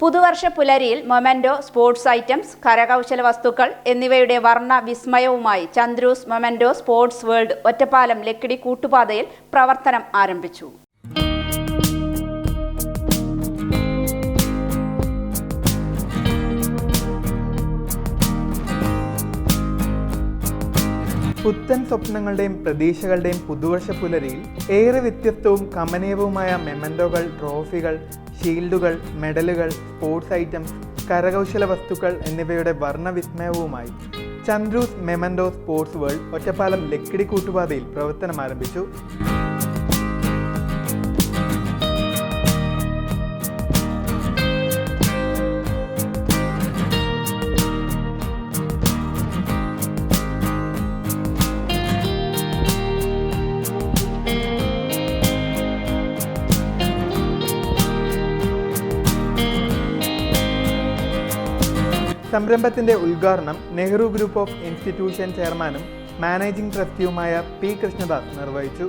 പുതുവർഷ പുലരിയിൽ memento sports items കരകൗശല വസ്തുക്കൾ എന്നിവയുടെ വർണ വിസ്മയവുമായി Chandru's memento sports world Ottapalam Lakkidi കൂട്ടുപാതയിൽ പ്രവർത്തനം ആരംഭിച്ചു. പുത്തൻ സ്വപ്നങ്ങളുടെയും പ്രതീക്ഷകളുടെയും പുതുവർഷ പുലരിയിൽ ഏറെ വ്യത്യസ്തവും കമനീയവുമായ മെമന്റോകൾ ട്രോഫികൾ ഷീൽഡുകൾ മെഡലുകൾ സ്പോർട്സ് ഐറ്റംസ് കരകൗശല വസ്തുക്കൾ എന്നിവയുടെ വർണവിസ്മയവുമായി Chandru's memento sports world Ottapalam Lakkidi കൂട്ടുപാതയിൽ പ്രവർത്തനം ആരംഭിച്ചു സംരംഭത്തിന്റെ ഉദ്ഘാടനം നെഹ്റു ഗ്രൂപ്പ് ഓഫ് ഇൻസ്റ്റിറ്റ്യൂഷൻ ചെയർമാനും മാനേജിംഗ് ട്രസ്റ്റിയുമായ പി കൃഷ്ണദാസ് നിർവഹിച്ചു.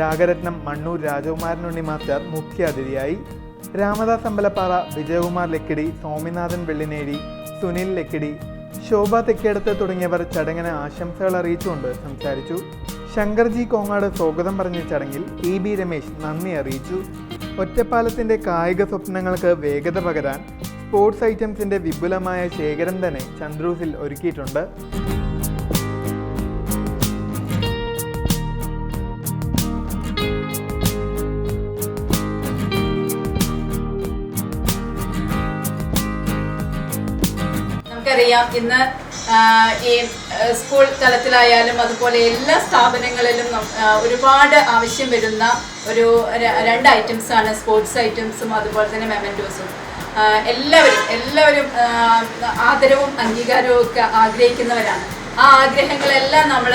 രാഗരത്നം മണ്ണൂർ രാജകുമാരനുണ്ണി മാസ്റ്റർ മുഖ്യാതിഥിയായി. രാമദാസ് അമ്പലപ്പാറ വിജയകുമാർ ലക്കിടി സ്വാമിനാഥൻ വെള്ളിനേരി സുനിൽ ലക്കിടി ശോഭ തെക്കേടത്ത് തുടങ്ങിയവർ ചടങ്ങിന് ആശംസകൾ അറിയിച്ചുകൊണ്ട് സംസാരിച്ചു. ശങ്കർജി കോങ്ങാട് സ്വാഗതം പറഞ്ഞ ചടങ്ങിൽ ഇ ബി രമേശ് നന്ദി അറിയിച്ചു. ഒറ്റപ്പാലത്തിന്റെ കായിക സ്വപ്നങ്ങൾക്ക് വേഗത പകരാൻ സ്പോർട്സ് ഐറ്റംസിന്റെ വിപുലമായ ശേഖരം തന്നെ ചന്ദ്രൂസിൽ ഒരുക്കിയിട്ടുണ്ട്. നമുക്കറിയാം ഇന്ന് ഈ സ്കൂൾ തലത്തിലായാലും അതുപോലെ എല്ലാ സ്ഥാപനങ്ങളിലും ഒരുപാട് ആവശ്യം വരുന്ന ഒരു രണ്ട് ഐറ്റംസ് ആണ് സ്പോർട്സ് ഐറ്റംസും അതുപോലെ തന്നെ മെമന്റോസും എല്ലാവരും എല്ലാവരും ആദരവും അംഗീകാരവും ഒക്കെ ആഗ്രഹിക്കുന്നവരാണ്. ആ ആഗ്രഹങ്ങളെല്ലാം നമ്മൾ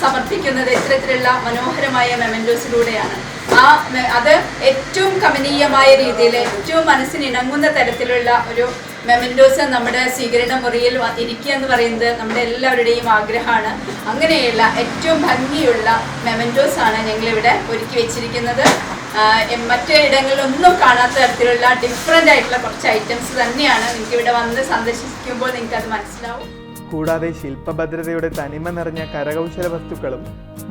സമർപ്പിക്കുന്നത് ഇത്തരത്തിലുള്ള മനോഹരമായ മെമന്റോസിലൂടെയാണ് ആ അത് ഏറ്റവും കമനീയമായ രീതിയിൽ ഏറ്റവും മനസ്സിന് ഇണങ്ങുന്ന തരത്തിലുള്ള ഒരു മെമന്റോസ് നമ്മുടെ സ്വീകരണ മുറിയിൽ ഇരിക്കുക എന്ന് പറയുന്നത് നമ്മുടെ എല്ലാവരുടെയും ആഗ്രഹമാണ്. അങ്ങനെയുള്ള ഏറ്റവും ഭംഗിയുള്ള മെമൻഡോസ് ആണ് ഞങ്ങളിവിടെ ഒരുക്കി വെച്ചിരിക്കുന്നത്. മറ്റ് ഇടങ്ങളിലൊന്നും കാണാത്ത തരത്തിലുള്ള ഡിഫറെന്റ് ആയിട്ടുള്ള കുറച്ച് ഐറ്റംസ് തന്നെയാണ് നിങ്ങൾക്ക് ഇവിടെ വന്ന് സന്ദർശിക്കുമ്പോൾ നിങ്ങൾക്ക് അത് മനസ്സിലാവും. കൂടാതെ ശില്പഭദ്രതയുടെ തനിമ നിറഞ്ഞ കരകൗശല വസ്തുക്കളും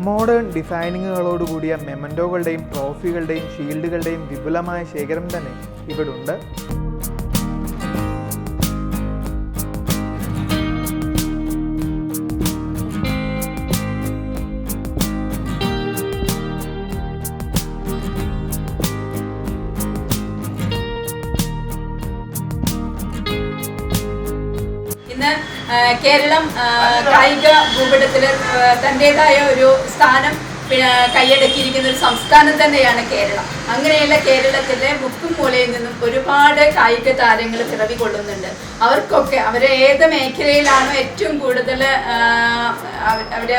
മോഡേൺ ഡിസൈനിങ്ങുകളോടുകൂടിയ മെമൻഡോകളുടെയും ട്രോഫികളുടെയും ഷീൽഡുകളുടെയും വിപുലമായ ശേഖരം തന്നെ ഇവിടുണ്ട്. ഇന്ന് കേരളം കായിക ഭൂപടത്തിൽ തന്റെതായ ഒരു സ്ഥാനം കൈയടക്കിയിരിക്കുന്ന ഒരു സംസ്ഥാനം തന്നെയാണ് കേരളം. അങ്ങനെയുള്ള കേരളത്തിലെ മുക്കും മൂലയിൽ നിന്നും ഒരുപാട് കായിക താരങ്ങൾ പിറവി കൊള്ളുന്നുണ്ട് അവർക്കൊക്കെ അവരെ ഏത് മേഖലയിലാണോ ഏറ്റവും കൂടുതൽ അവരെ അവ- അവർ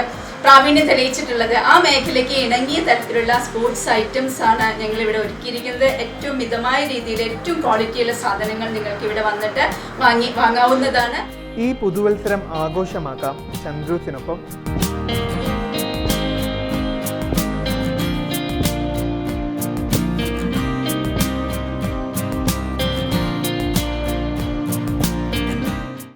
പ്രാവീണ്യം തെളിയിച്ചിട്ടുള്ളത് ആ മേഖലയ്ക്ക് ഇണങ്ങിയ തരത്തിലുള്ള സ്പോർട്സ് ഐറ്റംസ് ആണ് ഞങ്ങൾ ഇവിടെ ഒരുക്കിയിരിക്കുന്നത്. ഏറ്റവും മിതമായ രീതിയിൽ ഏറ്റവും ക്വാളിറ്റിയുള്ള സാധനങ്ങൾ നിങ്ങൾക്ക് ഇവിടെ വന്നിട്ട് വാങ്ങി വാങ്ങാവുന്നതാണ്. ഈ പുതുവത്സരം ആഘോഷമാക്കാം ചന്ദ്രൂസിനൊപ്പം